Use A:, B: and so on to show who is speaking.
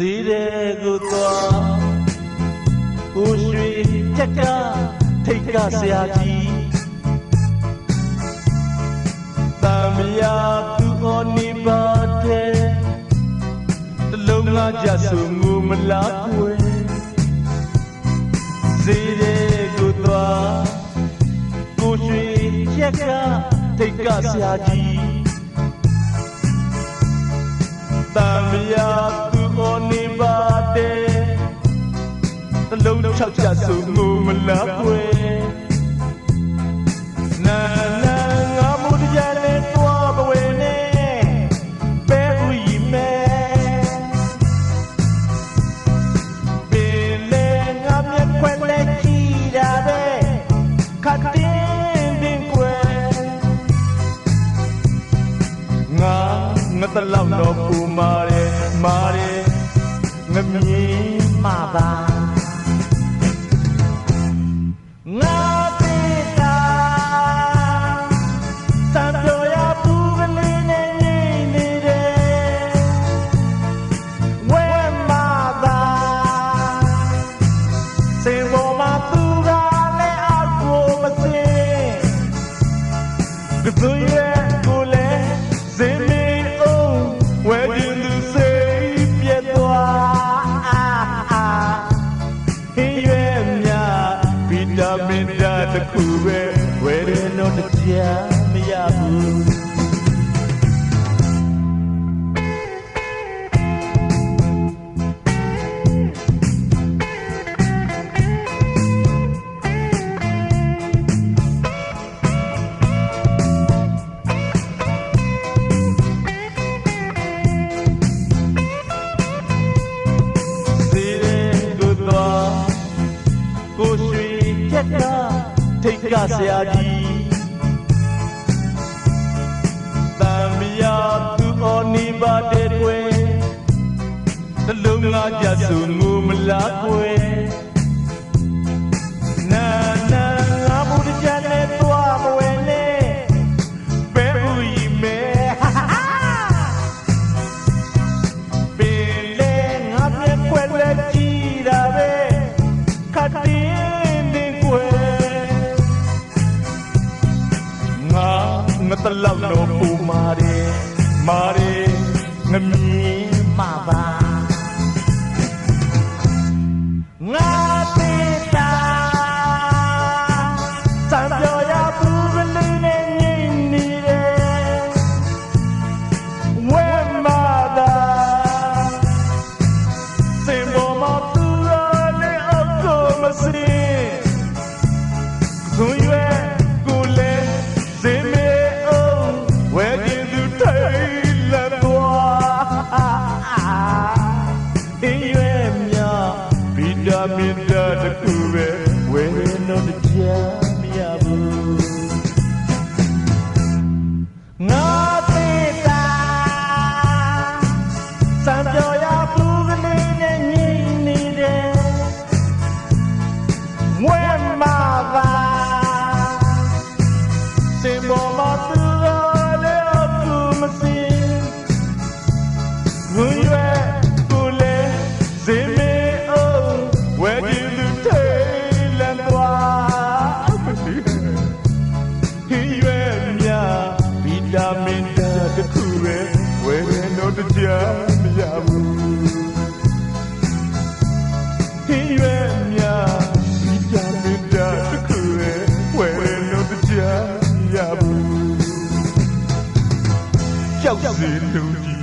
A: ဈေးတဲ့ကိုသွားကိုရွှေချက်ကထိတ်ကဆရာကြီးတမ်းမယာသူဟောနေပါတဲ့တလုံးငါကြဆုငူမလားကွယ်ဈေးတဲ့ကိုသွားကိုရွှေချက်ကထိတ်ကဆရာကြီးတမ်းမယာသူဟော နေပါတဲ့တလုံးချောက်ကြဆုငူမလားကွယ်နာနာငါမှုတရားနဲ့တွားပဝေနဲ့ပဲဦးရီမဲပင်လေငါမျက်ခွက်နဲ့ကြည့်တာပဲခတ်တင်းတင်းကွယ်ငါငါတလောက်တော့ပူမာတယ်မာတယ် ငမြင်မှာပါငါတေတာတန်ပြောရပူကလေးနဲ့နေနေတယ်ဝဲမှာသာစေဘောမှာသူကလည်းအောက်ကိုမစင်ကသူရဲ့ တ်တစ်ခုပဲဝဲရင်တော့တရားမရဘူး ထိတ်ကဆရာကြီးတံမယာသူအော်နေပါတဲ့ကွယ်တလုံးငါကြဆုငူမလားကွယ် လောက်တော့ပူမာတယ်မာတယ်ငမြင်မှာပါငါတေတာစံပြောရဘူးကလေးနဲ့ငိမ့်နေတယ် when mother Simbo matura le ako masin Kunywe kule တော့တရားမရဘူးဟင်းရွယ်များဗီတာမင်ဓာတ်တစ်ခုပဲဝယ်ရင်တော့တရားမရဘူးကြောက်စီလူကြီး